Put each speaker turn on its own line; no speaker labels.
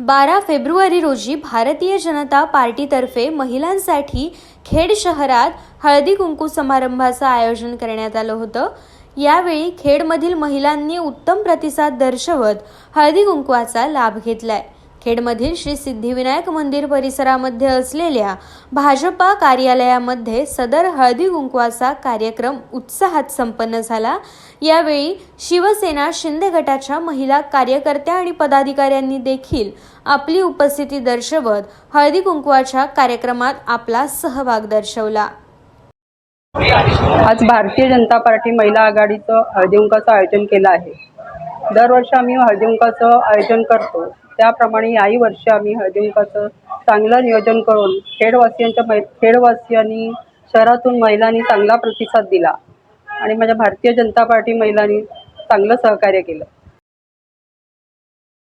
बारा फेब्रुवारी रोजी भारतीय जनता पार्टीतर्फे महिलांसाठी खेड शहरात हळदी कुंकू समारंभाचं आयोजन करण्यात आलं होतं. यावेळी खेडमधील महिलांनी उत्तम प्रतिसाद दर्शवत हळदी कुंकवाचा लाभ घेतलाय. खेडमधील श्री सिद्धिविनायक मंदिर परिसरामध्ये असलेल्या भाजपा कार्यालयामध्ये सदर हळदी कुंकवाचा कार्यक्रम उत्साहात संपन्न झाला. यावेळी शिवसेना शिंदे गटाच्या महिला कार्यकर्त्या आणि पदाधिकाऱ्यांनी देखील आपली उपस्थिती दर्शवत हळदी कुंकवाच्या कार्यक्रमात आपला सहभाग दर्शवला.
आज भारतीय जनता पार्टी महिला आघाडीचं हळदीकुंकाचं आयोजन केलं आहे. दरवर्षी आम्ही हळदीकुंकाचं आयोजन करतो. त्याप्रमाणे याही वर्षी आम्ही हळदीकुंकाचं चांगलं नियोजन करून खेडवासियांच्या मै खेडवासियांनी शहरातून महिलांनी चांगला प्रतिसाद दिला. आणि माझ्या भारतीय जनता पार्टी महिलांनी चांगलं सहकार्य केलं.